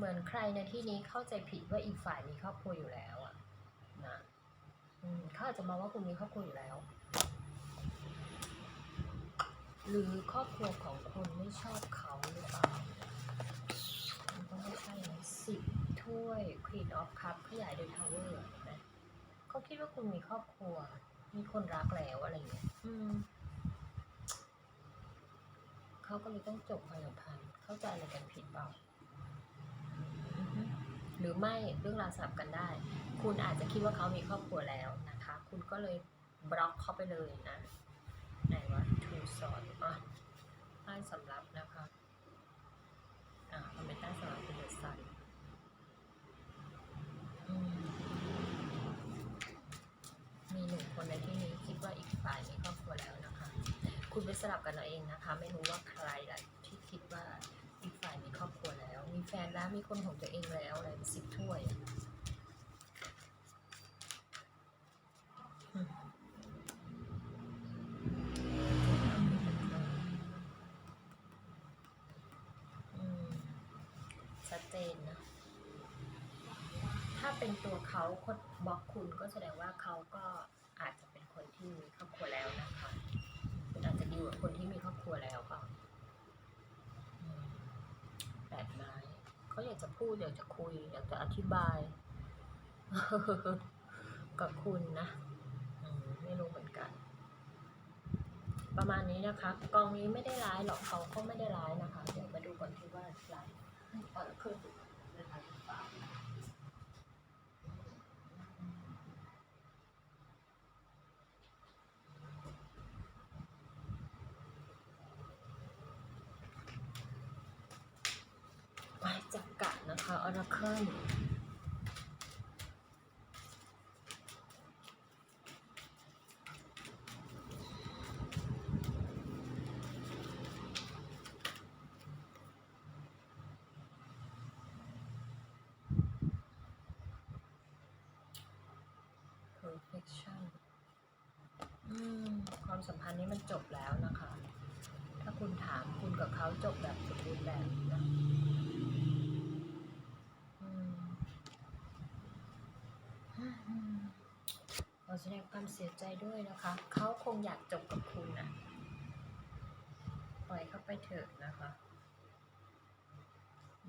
เหมือนใครในที่นี้เข้าใจผิดว่าอีกฝ่ายมีครอบครัวอยู่แล้วอะนะอืมเขาอาจจะมองว่าคุณมีครอบครัวอยู่แล้ว หรือครอบครัวของคุณไม่ชอบเขาหรือเปล่ามันก็ไม่ใช่นะสิบถ้วย Queen of Cup ขยายโดย Tower เห็นไหมเขาคิดว่าคุณมีครอบครัว มีคนรักแล้วอะไรอย่างเงี้ยอืมเขาก็เลยต้องจบความสัมพันธ์เข้าใจอะไรกันผิดเปล่า หรือไม่เรื่องราวสลับกันได้ คุณอาจจะคิดว่าเขามีครอบครัวแล้วนะคะ คุณก็เลยบล็อกเขาไปเลยนะไหนวะทูสอนอะใต้สำรับนะคะอ่ามันเป็นใต้สำรับเป็นเดอะซันมีหนึ่งคนในที่นี้คิดว่าอีกฝ่ายมีครอบครัวแล้วนะคะ คุณไปสลับกันเอาเองนะคะ ไม่รู้ว่าใครละที่คิดว่า แฟนแล้วมีคนของตัวเองแล้วอะไรสิบถ้วยชัดเจนนะ ถ้าเป็นตัวเขาคนบล็อกคุณก็แสดงว่าเขาก็อาจจะเป็นคนที่มีครอบครัวแล้วนะคะคุณอาจจะดีลกับคนที่มีครอบครัวแล้วเปล่าอืมแปดไม้ เขาอยากจะพูดอยากจะคุย อยากจะอธิบาย กับคุณนะไม่รู้เหมือนกัน ประมาณนี้นะคะ กองนี้ไม่ได้ร้ายหรอกเขาก็ไม่ได้ร้ายนะคะ เดี๋ยวมาดูก่อนที่ว่าร้ายเออคือนะคะหรือเปล่า ไม้จักระนะ คะออราเคิลเพอร์เฟคชั่นอืมความสัมพันธ์นี้มันจบแล้วนะคะ ถ้าคุณถามคุณกับเขาจบแบบสมบูรณ์แบบนะ อืมข อแสดงความเสียใจด้วยนะคะ เขาคงอยากจบกับคุณนะปล่อยเขาไปเถอะนะคะ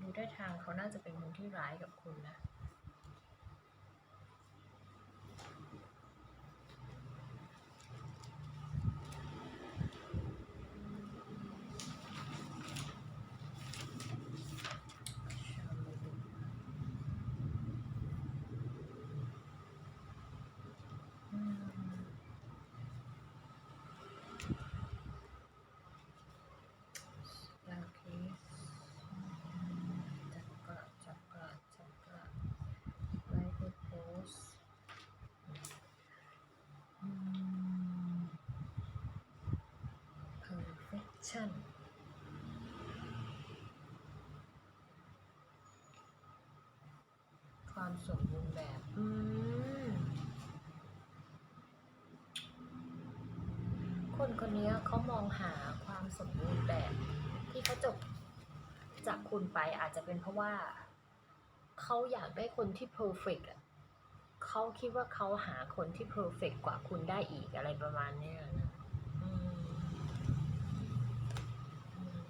ดูได้ทางเขาน่าจะเป็นคนที่ร้ายกับคุณนะ อืมโอเคจักระจักระจักระไลฟ์โพสอืม perfection ความสมบูรณ์แบบ อืม คนคนนี้เขามองหาความสมบูรณ์แบบ ที่เขาจบจากคุณไปอาจจะเป็นเพราะว่า เขาอยากได้คนที่เพอร์เฟกต์อะเขาคิดว่าเขาหาคนที่เพอร์เฟกต์กว่าคุณได้อีกอะไรประมาณเนี้ยนะอืมอืม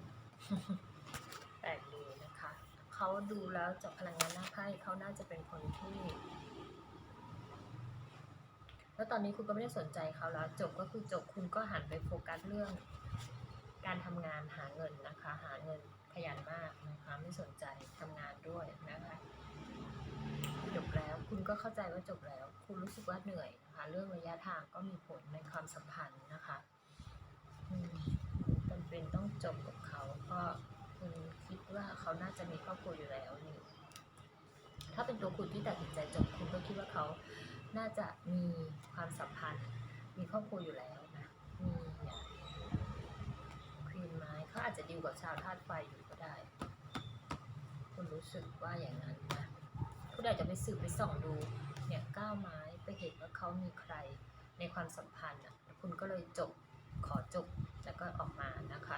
แปลกดีนะคะ เขาดูแล้วจากพลังงานหน้าไพ่เขาน่าจะเป็นคนที่ แล้วตอนนี้คุณก็ไม่ได้สนใจเขาแล้ว จบก็คือจบคุณก็หันไปโฟกัสเรื่อง การทำงานหาเงินนะคะ หาเงินขยันมากนะคะไม่สนใจทำงานด้วยนะคะจบแล้วคุณก็เข้าใจว่าจบแล้ว คุณรู้สึกว่าเหนื่อยนะคะเรื่องระยะทางก็มีผลในความสัมพันธ์นะคะจำเป็นต้องจบ คิดว่าเขาน่าจะมีครอบครัวอยู่แล้วนี่ถ้าเป็นตัวคุณที่ตัดสินใจจบคุณก็คิดว่าเขาน่าจะมีความสัมพันธ์ มีครอบครัวอยู่แล้วนะมีเนี่ยควีนไม้เขาอาจจะดีลกับชาวธาตุไฟอยู่ก็ได้ คุณรู้สึกว่าอย่างนั้นนะคุณอาจจะไปสืบไปส่องดูเนี่ยก้าวไม้ไปเห็นว่าเขามีใครในความสัมพันธ์อะคุณก็เลยจบขอจบแล้วก็ออกมานะคะ